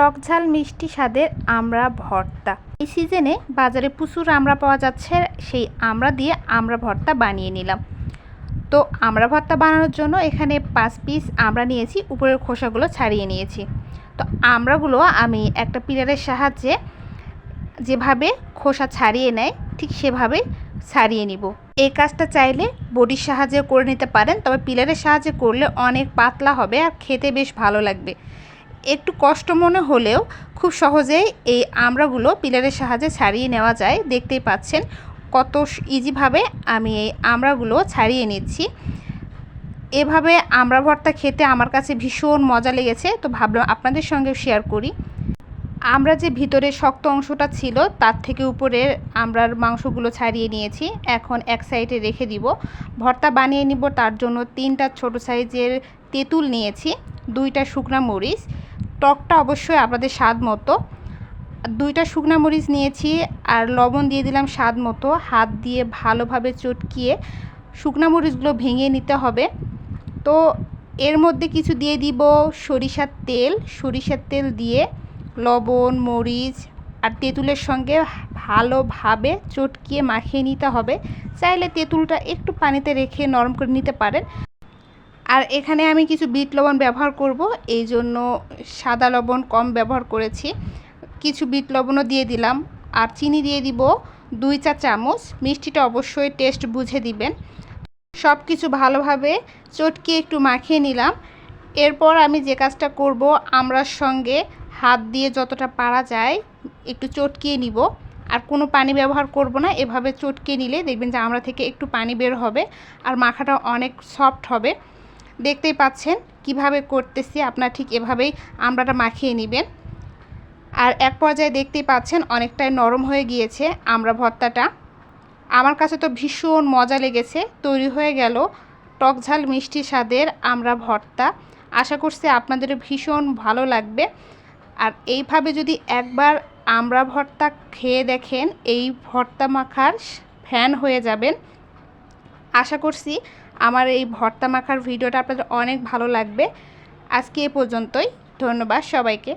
টক ঝাল মিষ্টি স্বাদের আমরা ভর্তা। এই সিজনে বাজারে প্রচুর আমড়া পাওয়া যাচ্ছে, সেই আমরা দিয়ে আমরা ভর্তা বানিয়ে নিলাম। তো আমরা ভর্তা বানানোর জন্য এখানে পাঁচ পিস আমরা নিয়েছি, উপরের খোসাগুলো ছাড়িয়ে নিয়েছি। তো আমরাগুলো আমি একটা পিলারের সাহায্যে যেভাবে খোসা ছাড়িয়ে নেয়, ঠিক সেভাবে ছাড়িয়ে নিব। এই কাজটা চাইলে বডির সাহায্যে করে নিতে পারেন, তবে পিলারের সাহায্যে করলে অনেক পাতলা হবে আর খেতে বেশ ভালো লাগবে। একটু কষ্ট মনে হলেও খুব সহজেই এই আমড়াগুলো পিলারের সাহায্যে ছাড়িয়ে নেওয়া যায়। দেখতেই পাচ্ছেন কত ইজিভাবে আমি এই আমড়াগুলো ছাড়িয়ে নিচ্ছি। এভাবে আমড়া ভর্তা খেতে আমার কাছে ভীষণ মজা লেগেছে, তো ভাবলাম আপনাদের সঙ্গে শেয়ার করি। আমরা যে ভিতরে শক্ত অংশটা ছিল, তার থেকে উপরে আমরার মাংসগুলো ছাড়িয়ে নিয়েছি। এখন এক সাইডে রেখে দিব। ভর্তা বানিয়ে নিব, তার জন্য তিনটা ছোট সাইজের তেঁতুল নিয়েছি, দুইটা শুকনা মরিচ টকটা অবশ্যই আপনাদের স্বাদ মতো। দুইটা শুকনো মরিচ নিয়েছি আর লবণ দিয়ে দিলাম স্বাদ মতো। হাত দিয়ে ভালোভাবে চটকিয়ে শুকনা মরিচগুলো ভেঙে নিতে হবে। তো এর মধ্যে কিছু দিয়ে দিব সরিষার তেল। সরিষার তেল দিয়ে লবণ, মরিচ আর তেঁতুলের সঙ্গে ভালোভাবে চটকিয়ে মাখিয়ে নিতে হবে। চাইলে তেঁতুলটা একটু পানিতে রেখে নরম করে নিতে পারেন। আর এখানে আমি কিছু বিট লবণ ব্যবহার করব, এই জন্য সাদা লবণ কম ব্যবহার করেছি। কিছু বিট লবণও দিয়ে দিলাম, আর চিনি দিয়ে দিব দুই চা চামচ। মিষ্টিটা অবশ্যই টেস্ট বুঝে দিবেন। সব কিছু ভালোভাবে চটকে একটু মাখিয়ে নিলাম। এরপর আমি যে কাজটা করব, আমরার সঙ্গে হাত দিয়ে যতটা পারা যায় একটু চটকিয়ে নিব। আর কোনো পানি ব্যবহার করব না, এভাবে চটকে নিলে দেখবেন যে আমরা থেকে একটু পানি বের হবে, আর মাখাটা অনেক সফট হবে। দেখতেই পাচ্ছেন কীভাবে করতেছি, আপনার ঠিক এভাবেই আমড়াটা মাখিয়ে নেবেন। আর এক পর্যায়ে দেখতেই পাচ্ছেন অনেকটাই নরম হয়ে গিয়েছে আমরা ভর্তাটা। আমার কাছে তো ভীষণ মজা লেগেছে, তৈরি হয়ে গেল টক ঝাল মিষ্টি স্বাদের আমরা ভর্তা। আশা করছি আপনাদেরও ভীষণ ভালো লাগবে। আর এইভাবে যদি একবার আমরা ভর্তা খেয়ে দেখেন, এই ভর্তা মাখার ফ্যান হয়ে যাবেন। আশা করছি আমার এই ভর্তা মাখার ভিডিওটা আপনাদের অনেক ভালো লাগবে। আজকে এ পর্যন্তই। ধন্যবাদ সবাইকে।